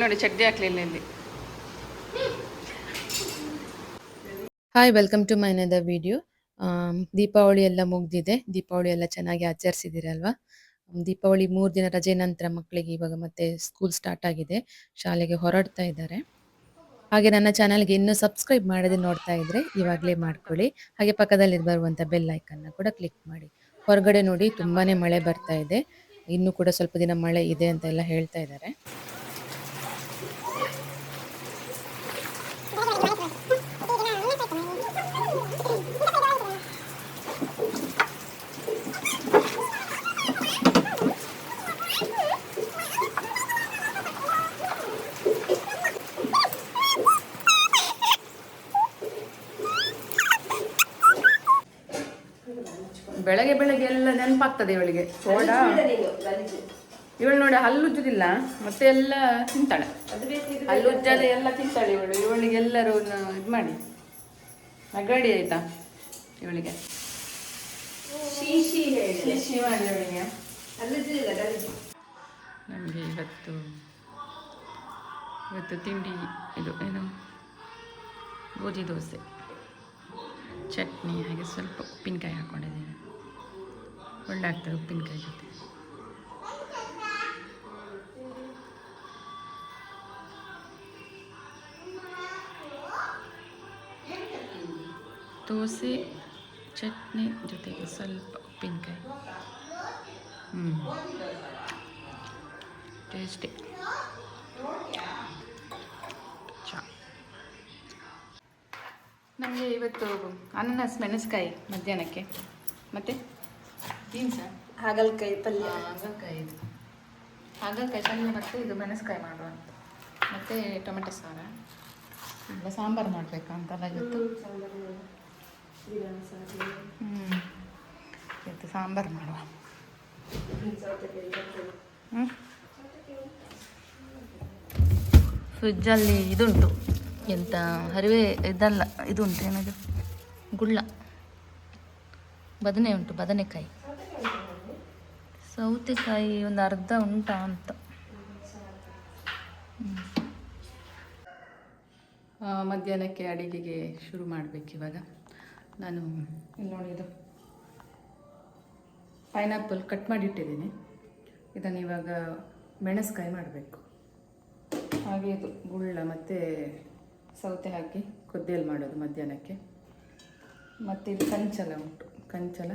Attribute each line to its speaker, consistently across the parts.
Speaker 1: ನೋಡಿ ಹಾಕ್ಲಿಲ್ಲ
Speaker 2: hi welcome to my ನದ ವಿಡಿಯೋ ದೀಪಾವಳಿ ಎಲ್ಲ ಮುಗ್ದಿದೆ. ದೀಪಾವಳಿ ಎಲ್ಲ ಚೆನ್ನಾಗಿ ಆಚರಿಸಿದಿರಲ್ವಾ? ದೀಪಾವಳಿ ಮೂರು ದಿನ ರಜೆ ನಂತರ ಮಕ್ಕಳಿಗೆ ಇವಾಗ ಮತ್ತೆ ಸ್ಕೂಲ್ ಸ್ಟಾರ್ಟ್ ಆಗಿದೆ. ಶಾಲೆಗೆ ಹೊರಡ್ತಾ ಇದ್ದಾರೆ. ಹಾಗೆ ನನ್ನ ಚಾನಲ್ಗೆ ಇನ್ನೂ ಸಬ್ಸ್ಕ್ರೈಬ್ ಮಾಡದೆ ನೋಡ್ತಾ ಇದ್ರೆ ಇವಾಗಲೇ ಮಾಡ್ಕೊಳ್ಳಿ. ಹಾಗೆ ಪಕ್ಕದಲ್ಲಿ ಬರುವಂತ ಬೆಲ್ ಐಕನ್ನ ಕೂಡ ಕ್ಲಿಕ್ ಮಾಡಿ. ಹೊರಗಡೆ ನೋಡಿ ತುಂಬಾನೇ ಮಳೆ ಬರ್ತಾ ಇದೆ. ಇನ್ನು ಕೂಡ ಸ್ವಲ್ಪ ದಿನ ಮಳೆ ಇದೆ ಅಂತ ಎಲ್ಲ ಹೇಳ್ತಾ ಇದ್ದಾರೆ.
Speaker 1: ನೆನಪಾಗ್ತದೆ ಇವಳಿಗೆ. ಸೋಡಾ? ಇವಳು ನೋಡಿ ಹಲ್ಲುಜ್ಜುದಿಲ್ಲ ಮತ್ತೆ ಎಲ್ಲ ತಿಂತಾಳೆ. ಹಲ್ಲುಜ್ಜದೆ ಎಲ್ಲ ತಿಂತಾಳೆ ಇವಳು. ಇವಳಿಗೆ ಎಲ್ಲರೂ ಇದು ಮಾಡಿ. ನಗಾಡಿ ಆಯ್ತಾ ಇವಳಿಗೆ? ನಮಗೆ ಇವತ್ತು ಇವತ್ತು ತಿಂಡಿ ಇದು ಏನು? ಗೋಧಿ ದೋಸೆ. ಚಟ್ನಿ ಹಾಗೆ ಸ್ವಲ್ಪ ಉಪ್ಪಿನಕಾಯಿ ಹಾಕ್ಕೊಂಡಿದ್ದೀನಿ ಒಳ್ಳೆ ಆಗ್ತದೆ ಉಪ್ಪಿನಕಾಯಿ ಜೊತೆ. ದೋಸೆ, ಚಟ್ನಿ ಜೊತೆಗೆ ಸ್ವಲ್ಪ ಉಪ್ಪಿನಕಾಯಿ. ಹ್ಞೂ ಟೇಸ್ಟಿ ನಮಗೆ ಇವತ್ತು ಅನಾನಸ್ ಮೆಣಸ್ಕಾಯಿ ಮಧ್ಯಾಹ್ನಕ್ಕೆ. ಮತ್ತೆ?
Speaker 3: ಹಾಗಲಕಾಯಿ ಪಲ್ಯ.
Speaker 1: ಹಾಗಲ್ಕಾಯಿ ಇದು. ಹಾಗಲಕಾಯಿ ಪಲ್ಯ ಮತ್ತು ಇದು ಮೆಣಸ್ಕಾಯಿ ಮಾಡುವ ಮತ್ತೆ ಟೊಮೆಟೊ ಸಾರ. ಇಲ್ಲ ಸಾಂಬಾರು ಮಾಡಬೇಕಾ ಅಂತೆಲ್ಲ ಹ್ಞೂ ಇತ್ತು ಸಾಂಬಾರು ಮಾಡುವ. ಫ್ರಿಜ್ಜಲ್ಲಿ ಇದುಂಟು. ಎಂತ ಹರಿವೆ ಇದಲ್ಲ ಇದು ಉಂಟು ಏನದು ಗುಳ್ಳ. ಬದನೆ ಉಂಟು ಬದನೆಕಾಯಿ. ಸೌತೆಕಾಯಿ ಒಂದು ಅರ್ಧ ಉಂಟಾ ಅಂತ. ಮಧ್ಯಾಹ್ನಕ್ಕೆ ಅಡಿಗೆಗೆ ಶುರು ಮಾಡಬೇಕು ಇವಾಗ. ನಾನು ಇಲ್ಲಿ ನೋಡಿ ಇದು. ಪೈನಾಪಲ್ ಕಟ್ ಮಾಡಿ ಇಟ್ಟಿದ್ದೀನಿ ಇದನ್ನು ಇವಾಗ ಮೆಣಸ್ಕಾಯಿ ಮಾಡಬೇಕು. ಹಾಗೆ ಇದು ಗುಳ್ಳ ಮತ್ತು ಸೌತೆ ಹಾಕಿ ಕೊದ್ದೆಯಲ್ಲಿ ಮಾಡೋದು ಮಧ್ಯಾಹ್ನಕ್ಕೆ. ಮತ್ತು ಇದು ಕಂಚಲ ಉಂಟು. ಕಂಚಲ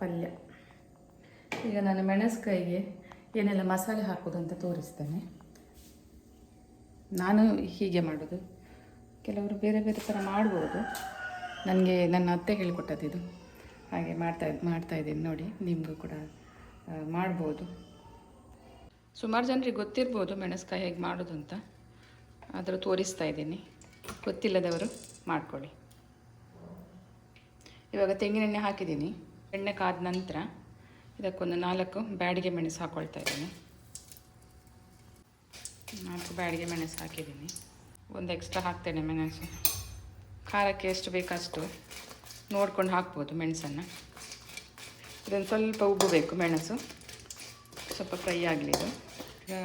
Speaker 1: ಪಲ್ಯ. ಈಗ ನಾನು ಮೆಣಸ್ಕಾಯಿಗೆ ಏನೆಲ್ಲ ಮಸಾಲೆ ಹಾಕೋದು ಅಂತ ತೋರಿಸ್ತೇನೆ. ನಾನು ಹೀಗೆ ಮಾಡೋದು. ಕೆಲವರು ಬೇರೆ ಬೇರೆ ಥರ ಮಾಡ್ಬೋದು. ನನಗೆ ನನ್ನ ಅತ್ತೆ ಹೇಳಿಕೊಟ್ಟದ್ದು ಇದು. ಹಾಗೆ ಮಾಡ್ತಾ ಮಾಡ್ತಾ ಇದ್ದೀನಿ ನೋಡಿ, ನಿಮಗೂ ಕೂಡ ಮಾಡ್ಬೋದು. ಸುಮಾರು ಜನರಿಗೆ ಗೊತ್ತಿರ್ಬೋದು ಮೆಣಸ್ಕಾಯಿ ಹೇಗೆ ಮಾಡೋದು ಅಂತ. ಆದರೂ ತೋರಿಸ್ತಾ ಇದ್ದೀನಿ. ಗೊತ್ತಿಲ್ಲದವರು ಮಾಡ್ಕೊಳ್ಳಿ. ಇವಾಗ ತೆಂಗಿನೆಣ್ಣೆ ಹಾಕಿದ್ದೀನಿ. ಎಣ್ಣೆ ಕಾದ ನಂತರ ಇದಕ್ಕೊಂದು ನಾಲ್ಕು ಬ್ಯಾಡಿಗೆ ಮೆಣಸು ಹಾಕ್ಕೊಳ್ತಾ ಇದ್ದೀನಿ. ನಾಲ್ಕು ಬ್ಯಾಡಿಗೆ ಮೆಣಸು ಹಾಕಿದ್ದೀನಿ. ಒಂದು ಎಕ್ಸ್ಟ್ರಾ ಹಾಕ್ತೇನೆ ಮೆಣಸು. ಖಾರಕ್ಕೆ ಎಷ್ಟು ಬೇಕಷ್ಟು ನೋಡ್ಕೊಂಡು ಹಾಕ್ಬೋದು ಮೆಣಸನ್ನು. ಇದೊಂದು ಸ್ವಲ್ಪ ಉಬ್ಬಬೇಕು ಮೆಣಸು. ಸ್ವಲ್ಪ ಫ್ರೈ ಆಗಲಿ ಇದು.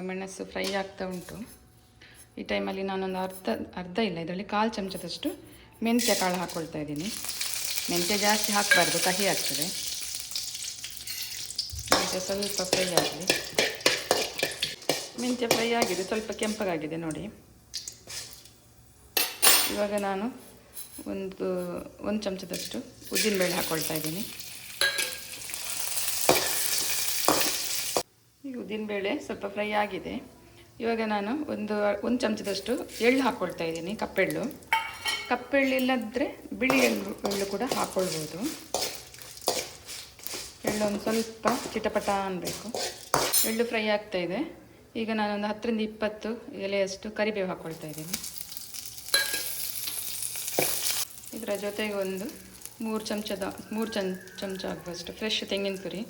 Speaker 1: ಮೆಣಸು ಫ್ರೈ ಆಗ್ತಾ ಉಂಟು. ಈ ಟೈಮಲ್ಲಿ ನಾನೊಂದು ಅರ್ಧ ಅರ್ಧ ಇಲ್ಲ, ಇದರಲ್ಲಿ ಕಾಲು ಚಮಚದಷ್ಟು ಮೆಂತ್ಯ ಕಾಳು ಹಾಕ್ಕೊಳ್ತಾ ಇದ್ದೀನಿ. ಮೆಂತ್ಯ ಜಾಸ್ತಿ ಹಾಕಬಾರ್ದು, ಕಹಿ ಆಗ್ತದೆ. ಮೆಂತ್ಯ ಸ್ವಲ್ಪ ಫ್ರೈ ಆಗಲಿ. ಮೆಂತ್ಯ ಫ್ರೈ ಆಗಿದೆ, ಸ್ವಲ್ಪ ಕೆಂಪಗಾಗಿದೆ ನೋಡಿ. ಇವಾಗ ನಾನು ಒಂದು ಒಂದು ಚಮಚದಷ್ಟು ಉದ್ದಿನಬೇಳೆ ಹಾಕ್ಕೊಳ್ತಾ ಇದ್ದೀನಿ. ಈ ಉದ್ದಿನಬೇಳೆ ಸ್ವಲ್ಪ ಫ್ರೈ ಆಗಿದೆ. ಇವಾಗ ನಾನು ಒಂದು ಒಂದು ಚಮಚದಷ್ಟು ಎಳ್ಳು ಹಾಕ್ಕೊಳ್ತಾ ಇದ್ದೀನಿ, ಕಪ್ಪೆಳ್ಳು. ಕಪ್ಪೆಳ್ಳು ಇಲ್ಲದ್ರೆ ಬಿಳಿ ಎಳ್ಳು ಎಳ್ಳು ಕೂಡ ಹಾಕ್ಕೊಳ್ಬೋದು ಎಳ್ಳು ಒಂದು ಸ್ವಲ್ಪ ಚಿಟಪಟ ಅನ್ನಬೇಕು ಎಳ್ಳು ಫ್ರೈ ಆಗ್ತಾ ಇದೆ. ಈಗ ನಾನೊಂದು ಹತ್ತರಿಂದ ಇಪ್ಪತ್ತು ಎಲೆಯಷ್ಟು ಕರಿಬೇವು ಹಾಕ್ಕೊಳ್ತಾ ಇದ್ದೀನಿ. ಇದರ ಜೊತೆಗೆ ಒಂದು ಮೂರು ಚಮಚದ, ಮೂರು ಚಮ್, ಚಮಚ ಆಗುವಷ್ಟು ಫ್ರೆಶ್ ತೆಂಗಿನ ತುರಿ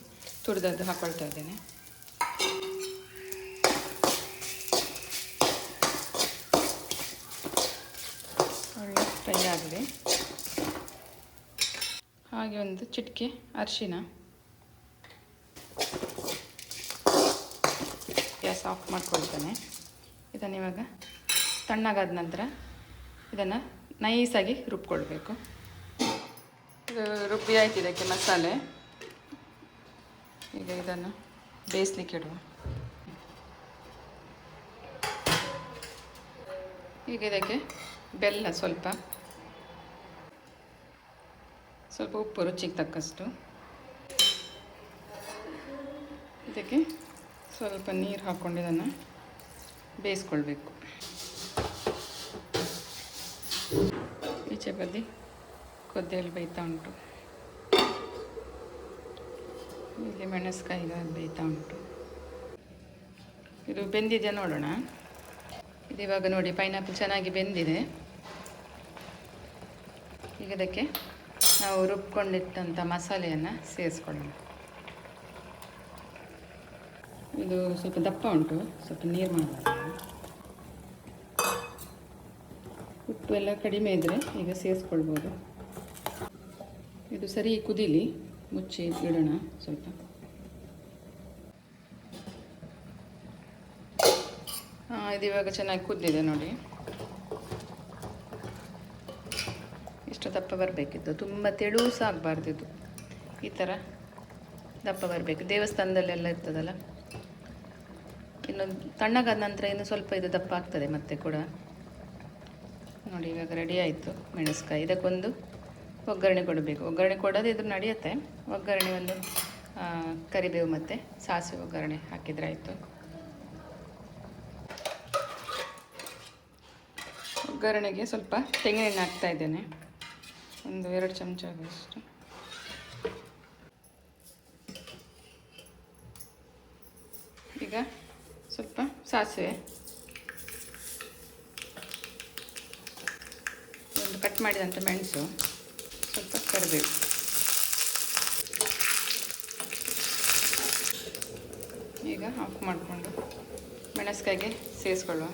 Speaker 1: ತುರಿದದ್ದು ಹಾಕ್ಕೊಳ್ತಾ ಇದ್ದೇನೆ. ಒಳ್ಳೆ ಫ್ರೈ ಆಗಿದೆ. ಹಾಗೆ ಒಂದು ಚಿಟಿಕೆ ಅರಿಶಿನ. ಆಫ್ ಮಾಡ್ಕೊಳ್ತೇನೆ. ಇದನ್ನು ಇವಾಗ ತಣ್ಣಗಾದ ನಂತರ ಇದನ್ನು ನೈಸಾಗಿ ರುಬ್ಕೊಳ್ಬೇಕು. ಇದು ರುಬ್ಬಿ ಆಯ್ತು ಇದಕ್ಕೆ ಮಸಾಲೆ. ಈಗ ಇದನ್ನು ಬೇಯಿಸ್ಲಿಕ್ಕೆ ಇಡುವ. ಈಗ ಇದಕ್ಕೆ ಬೆಲ್ಲ ಸ್ವಲ್ಪ. ಸ್ವಲ್ಪ ಉಪ್ಪು ರುಚಿಗೆ ತಕ್ಕಷ್ಟು. ಇದಕ್ಕೆ ಸ್ವಲ್ಪ ನೀರು ಹಾಕ್ಕೊಂಡು ಇದನ್ನು ಬೇಯಿಸ್ಕೊಳ್ಬೇಕು. ಈಚೆ ಬದಿ ಕೊದ್ದೆಯಲ್ಲಿ ಬೇಯ್ತಾ ಉಂಟು. ಇಲ್ಲಿ ಮೆಣಸ್ಕಾಯಿ ಬೇಯ್ತಾ ಉಂಟು. ಇದು ಬೆಂದಿದೆ ನೋಡೋಣ? ಇದು ಇವಾಗ ನೋಡಿ ಪೈನಾಪಲ್ ಚೆನ್ನಾಗಿ ಬೆಂದಿದೆ. ಈಗ ಅದಕ್ಕೆ ನಾವು ರುಬ್ಕೊಂಡಿಟ್ಟಂಥ ಮಸಾಲೆಯನ್ನು ಸೇರಿಸ್ಕೊಳ್ಳೋಣ. ಇದು ಸ್ವಲ್ಪ ದಪ್ಪ ಉಂಟು, ಸ್ವಲ್ಪ ನೀರು ಮಾಡಬೇಕು. ಉಪ್ಪು ಎಲ್ಲ ಕಡಿಮೆ ಇದ್ದರೆ ಈಗ ಸೇರಿಸ್ಕೊಳ್ಬೋದು. ಇದು ಸರಿ ಕುದೀಲಿ, ಮುಚ್ಚಿ ಇಡೋಣ ಸ್ವಲ್ಪ. ಹಾಂ, ಇದು ಚೆನ್ನಾಗಿ ಕುದ್ದಿದೆ ನೋಡಿ. ಇಷ್ಟು ದಪ್ಪ ಬರಬೇಕಿತ್ತು. ತುಂಬ ತೆಳು ಸಹ ಆಗಬಾರ್ದು ಇದು ಈ ಥರ ದಪ್ಪ ಬರಬೇಕು. ದೇವಸ್ಥಾನದಲ್ಲೆಲ್ಲ ಇರ್ತದಲ್ಲ? ಇನ್ನು ತಣ್ಣಗಾದ ನಂತರ ಇನ್ನು ಸ್ವಲ್ಪ ಇದು ದಪ್ಪ ಆಗ್ತದೆ ಮತ್ತೆ ಕೂಡ. ನೋಡಿ, ಇವಾಗ ರೆಡಿ ಆಯಿತು ಮೆಣಸ್ಕಾಯಿ ಇದಕ್ಕೊಂದು ಒಗ್ಗರಣೆ ಕೊಡಬೇಕು. ಒಗ್ಗರಣೆ ಕೊಡೋದು ಇದ್ರ ನಡೆಯುತ್ತೆ. ಒಗ್ಗರಣೆ ಒಂದು ಕರಿಬೇವು ಮತ್ತು ಸಾಸಿವೆ ಒಗ್ಗರಣೆ ಹಾಕಿದರೆ ಆಯಿತು. ಒಗ್ಗರಣೆಗೆ ಸ್ವಲ್ಪ ತೆಂಗಿನೆಣ್ಣೆ ಹಾಕ್ತಾ ಇದ್ದೇನೆ. ಒಂದು ಎರಡು ಚಮಚ ಆಗುವಷ್ಟು. ಈಗ ಸ್ವಲ್ಪ ಸಾಸಿವೆ ಒಂದು ಕಟ್ ಮಾಡಿದಂಥ ಮೆಣಸು ಸ್ವಲ್ಪ ಕರಿಬೇವು ಈಗ ಆಫ್ ಮಾಡಿಕೊಂಡು ಮೆಣಸ್ಕಾಯಿಗೆ ಸೇರಿಸ್ಕೊಳ್ಳುವ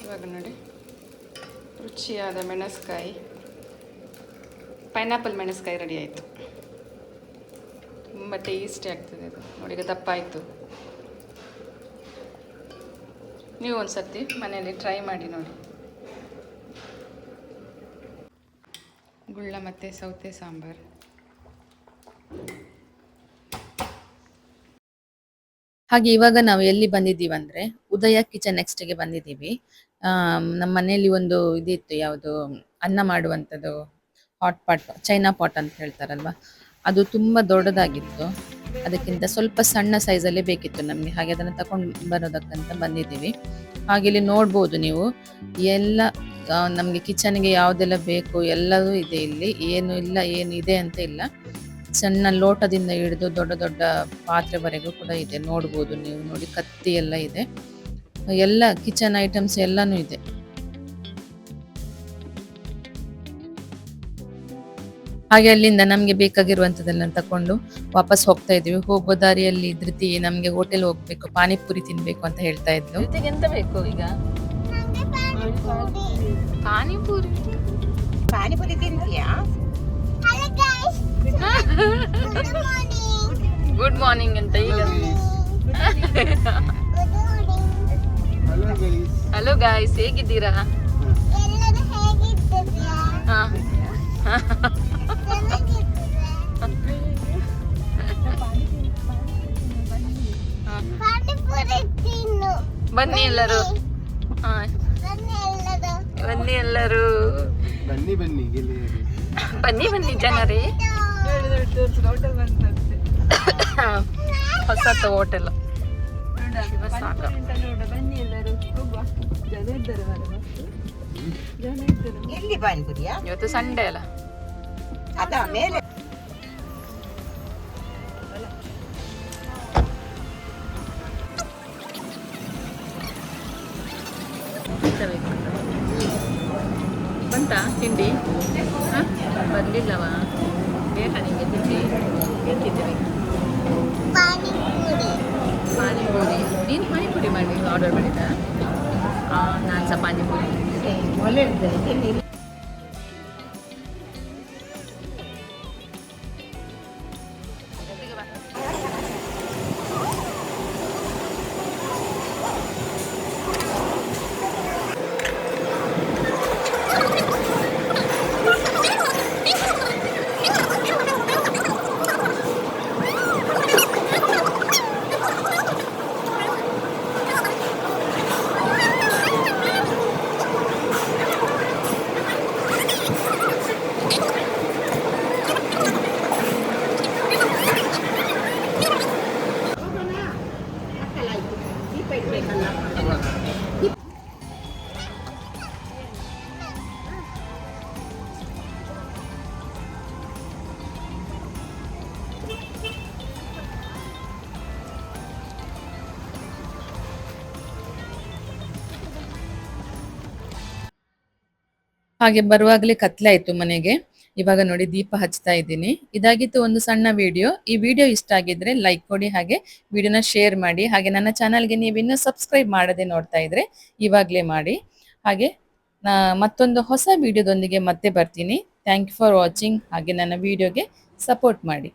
Speaker 1: ಇವಾಗ ನೋಡಿ ರುಚಿಯಾದ ಮೆಣಸ್ಕಾಯಿ. ಪೈನಾಪಲ್ ಮೆಣಸ್ಕಾಯಿ ರೆಡಿ ಆಯಿತು. ತುಂಬ ಟೇಸ್ಟಿ ಆಗ್ತದೆ ಅದು. ನೋಡಿ, ಈಗ ದಪ್ಪ ಆಯಿತು. ನೀವು ಒಂದು ಸರ್ತಿ ಮನೆಯಲ್ಲಿ ಟ್ರೈ ಮಾಡಿ ನೋಡಿ. ಗುಳ್ಳ ಮತ್ತು ಸೌತೆ ಸಾಂಬಾರು.
Speaker 2: ಹಾಗೆ ಇವಾಗ ನಾವು ಎಲ್ಲಿ ಬಂದಿದ್ದೀವಿ ಅಂದ್ರೆ ಉದಯ ಕಿಚನ್ ನೆಕ್ಸ್ಟ್ಗೆ ಬಂದಿದ್ದೀವಿ. ಆಮ್, ನಮ್ಮ ಮನೆಯಲ್ಲಿ ಒಂದು ಇದಿತ್ತು ಯಾವುದು ಅನ್ನ ಮಾಡುವಂಥದ್ದು ಹಾಟ್ ಪಾಟ್ ಚೈನಾ ಪಾಟ್ ಅಂತ ಹೇಳ್ತಾರಲ್ವಾ? ಅದು ತುಂಬಾ ದೊಡ್ಡದಾಗಿತ್ತು. ಅದಕ್ಕಿಂತ ಸ್ವಲ್ಪ ಸಣ್ಣ ಸೈಜಲ್ಲೇ ಬೇಕಿತ್ತು ನಮಗೆ. ಹಾಗೆ ಅದನ್ನು ತಕೊಂಡು ಬರೋದಕ್ಕಂತ ಬಂದಿದ್ದೀವಿ. ಹಾಗೆ ಇಲ್ಲಿ ನೋಡ್ಬೋದು ನೀವು ಎಲ್ಲ ನಮಗೆ ಕಿಚನ್ಗೆ ಯಾವುದೆಲ್ಲ ಬೇಕು ಎಲ್ಲವೂ ಇದೆ ಇಲ್ಲಿ. ಏನು ಇಲ್ಲ ಏನು ಇದೆ ಅಂತ ಇಲ್ಲ. ಸಣ್ಣ ಲೋಟದಿಂದ ಹಿಡಿದು ದೊಡ್ಡ ದೊಡ್ಡ ಪಾತ್ರೆವರೆಗೂ ಕೂಡ ಇದೆ. ನೋಡ್ಬೋದು ನೀವು ನೋಡಿ ಕತ್ತಿ ಎಲ್ಲ ಇದೆ. ಎಲ್ಲ ಕಿಚನ್ ಐಟಮ್ಸ್ ಎಲ್ಲಾನು ಇದೆ. ಹಾಗೆ ಅಲ್ಲಿಂದ ನಮ್ಗೆ ಬೇಕಾಗಿರುವಂಥದ್ದೆಲ್ಲ ತಕೊಂಡು ವಾಪಸ್ ಹೋಗ್ತಾ ಇದೀವಿ ಹೋಗೋ ದಾರಿಯಲ್ಲಿ ಧೃತಿ ನಮ್ಗೆ ಹೋಟೆಲ್ ಹೋಗ್ಬೇಕು ಪಾನಿಪುರಿ ತಿನ್ಬೇಕು ಅಂತ ಹೇಳ್ತಾ ಇದ್ಲು. ಎಂತ ಬೇಕು ಈಗ?
Speaker 1: ಪಾನಿಪುರಿ.
Speaker 3: ಪಾನಿಪುರಿ ತಿಂತೀಯಾ?
Speaker 1: ಗುಡ್ ಮಾರ್ನಿಂಗ್ ಅಂತ ಈಗ. ಹಲೋ ಗಾಯ್ಸ್ ಹೇಗಿದ್ದೀರಾ? ಹಾ. ಬನ್ನಿ ಎಲ್ಲರೂ. ಹಾ. ಬನ್ನಿ ಎಲ್ಲರೂ.
Speaker 4: ಬನ್ನಿ ಬನ್ನಿ
Speaker 1: ಬನ್ನಿ ಬನ್ನಿ ಜನರೇ. ಹೊಸ ಹೋಟೆಲ್ ಇವತ್ತು ಸಂಡೇ ಅಲ್ಲ.
Speaker 3: ಅದ ಮೇಲೆ
Speaker 1: ಎಂತ ಬಂತಾ ತಿಂಡಿ? ಹಾಂ? ಬರಲಿಲ್ಲವಾ ಬೇಕಾ ನಿಮಗೆ ತಿಂಡಿ ಏನು
Speaker 2: ಪಾನಿಪುರಿ. ನೀನು ಪಾನಿಪುರಿ ಮಾಡಿ ಆರ್ಡರ್ ಮಾಡಿದ್ದ? ನಾನು ಸಹ ಪಾನಿಪುರಿ
Speaker 3: ಒಳ್ಳೆ
Speaker 2: ಹಾಗೆ ಬರುವಾಗಲೇ ಕತ್ಲಾಯಿತು ಮನೆಗೆ. ಇವಾಗ ನೋಡಿ ದೀಪ ಹಚ್ತಾ ಇದ್ದೀನಿ. ಇದಾಗಿತ್ತು ಒಂದು ಸಣ್ಣ ವಿಡಿಯೋ. ಈ ವಿಡಿಯೋ ಇಷ್ಟ ಆಗಿದ್ರೆ ಲೈಕ್ ಕೊಡಿ ಹಾಗೆ ವಿಡಿಯೋನ ಶೇರ್ ಮಾಡಿ. ಹಾಗೆ ನನ್ನ ಚಾನಲ್ಗೆ ನೀವು ಇನ್ನೂ ಸಬ್ಸ್ಕ್ರೈಬ್ ಮಾಡದೆ ನೋಡ್ತಾ ಇದ್ರೆ ಇವಾಗಲೇ ಮಾಡಿ. ಹಾಗೆ ಮತ್ತೊಂದು ಹೊಸ ವಿಡಿಯೋದೊಂದಿಗೆ ಮತ್ತೆ ಬರ್ತೀನಿ. ಥ್ಯಾಂಕ್ ಯು ಫಾರ್ ವಾಚಿಂಗ್ ಹಾಗೆ ನನ್ನ ವಿಡಿಯೋಗೆ ಸಪೋರ್ಟ್ ಮಾಡಿ.